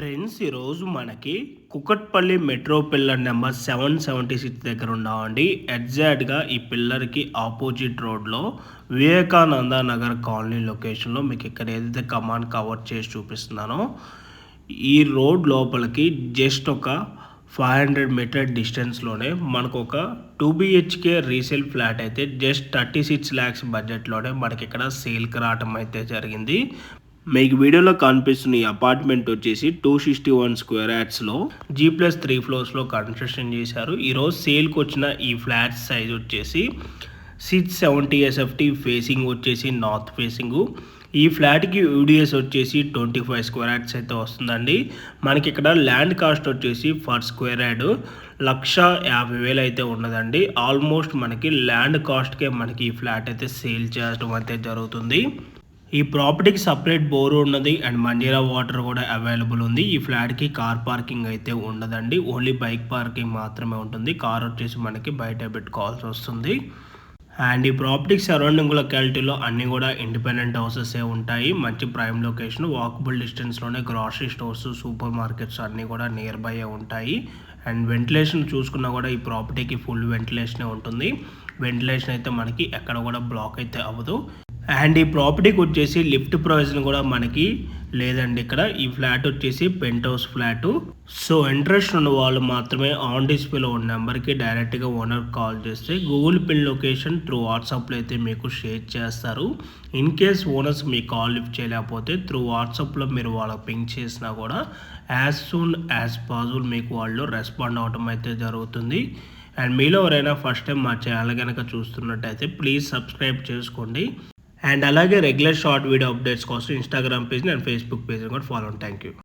Friends ఈరోజు మనకి Kukatpally metro pillar number seven seventy six దగ్గర ఉన్నామండి. ఎగ్జాక్ట్గా ఈ పిల్లర్కి ఆపోజిట్ రోడ్లో వివేకానంద నగర్ కాలనీ లొకేషన్లో మీకు ఇక్కడ ఏదైతే కమాండ్ కవర్ చేసి చూపిస్తున్నానో ఈ రోడ్ లోపలికి జస్ట్ ఒక ఫైవ్ హండ్రెడ్ మీటర్ డిస్టెన్స్లోనే మనకు ఒక టూ బిహెచ్కే రీసేల్ ఫ్లాట్ అయితే జస్ట్ థర్టీ సిక్స్ ల్యాక్స్ బడ్జెట్లోనే మనకి ఇక్కడ సేల్కి రావటం అయితే జరిగింది. మీకు వీడియోలో కనిపిస్తున్న ఈ అపార్ట్మెంట్ వచ్చేసి టూ సిక్స్టీ వన్ స్క్వేర్ యాడ్స్లో జీ ప్లస్ త్రీ ఫ్లోర్స్లో కన్స్ట్రక్షన్ చేశారు. ఈరోజు సేల్కి వచ్చిన ఈ ఫ్లాట్ సైజ్ వచ్చేసి సిక్స్ సెవెంటీ ఎస్ఎఫ్టీ ఫేసింగ్ వచ్చేసి నార్త్ ఫేసింగ్. ఈ ఫ్లాట్కి యూడిఎస్ వచ్చేసి ట్వంటీ ఫైవ్ స్క్వేర్ యాడ్స్ అయితే వస్తుందండి. మనకి ఇక్కడ ల్యాండ్ కాస్ట్ వచ్చేసి ఫర్ స్క్వేర్ యాడ్ లక్ష యాభై వేలు అయితే ఉన్నదండి. ఆల్మోస్ట్ మనకి ల్యాండ్ కాస్ట్కే మనకి ఈ ఫ్లాట్ అయితే సేల్ చేయడం అయితే జరుగుతుంది. ఈ ప్రాపర్టీకి సపరేట్ బోర్ ఉన్నది అండ్ మంజీరా వాటర్ కూడా అవైలబుల్ ఉంది. ఈ ఫ్లాట్కి కార్ పార్కింగ్ అయితే ఉండదండి. ఓన్లీ బైక్ పార్కింగ్ మాత్రమే ఉంటుంది. కార్ వచ్చేసి మనకి బయట పెట్టుకోవాల్సి వస్తుంది. అండ్ ఈ ప్రాపర్టీకి సరౌండింగ్ లొకాలిటీలో అన్నీ కూడా ఇండిపెండెంట్ హౌసెస్ ఏ ఉంటాయి. మంచి ప్రైమ్ లొకేషన్ వాకబుల్ డిస్టెన్స్లోనే గ్రాసరీ స్టోర్స్ సూపర్ మార్కెట్స్ అన్నీ కూడా నియర్ బై ఉంటాయి. అండ్ వెంటిలేషన్ చూసుకున్నా కూడా ఈ ప్రాపర్టీకి ఫుల్ వెంటిలేషనే ఉంటుంది. వెంటిలేషన్ అయితే మనకి ఎక్కడ కూడా బ్లాక్ అయితే అవ్వదు. అండ్ ఈ ప్రాపర్టీకి వచ్చేసి లిఫ్ట్ ప్రొవిజన్ కూడా మనకి లేదండి ఇక్కడ. ఈ ఫ్లాట్ వచ్చేసి penthouse flat. So interest ఉన్న వాళ్ళు మాత్రమే ఆన్ డిస్ప్లేలో ఉన్న నెంబర్కి డైరెక్ట్గా ఓనర్ కాల్ చేస్తే గూగుల్ పిన్ లొకేషన్ త్రూ వాట్సాప్లో అయితే మీకు షేర్ చేస్తారు. ఇన్ కేస్ ఓనర్స్ మీ కాల్ లిఫ్ట్ చేయలేకపోతే త్రూ వాట్సాప్లో మీరు వాళ్ళకి పింక్ చేసినా కూడా యాజ్ సూన్ యాజ్ పాసిబుల్ మీకు వాళ్ళు రెస్పాండ్ అవటం అయితే జరుగుతుంది. అండ్ మీలో ఎవరైనా ఫస్ట్ టైం మా ఛానల్ కనుక చూస్తున్నట్టయితే ప్లీజ్ సబ్స్క్రైబ్ చేసుకోండి. అండ్ అలాగే రెగ్యులర్ షార్ట్ వీడియో అప్డేట్స్ కోసం ఇన్స్టాగ్రామ్ పేజ్ని అండ్ ఫేస్బుక్ పేజ్ని కూడా ఫాలో థ్యాంక్ యూ.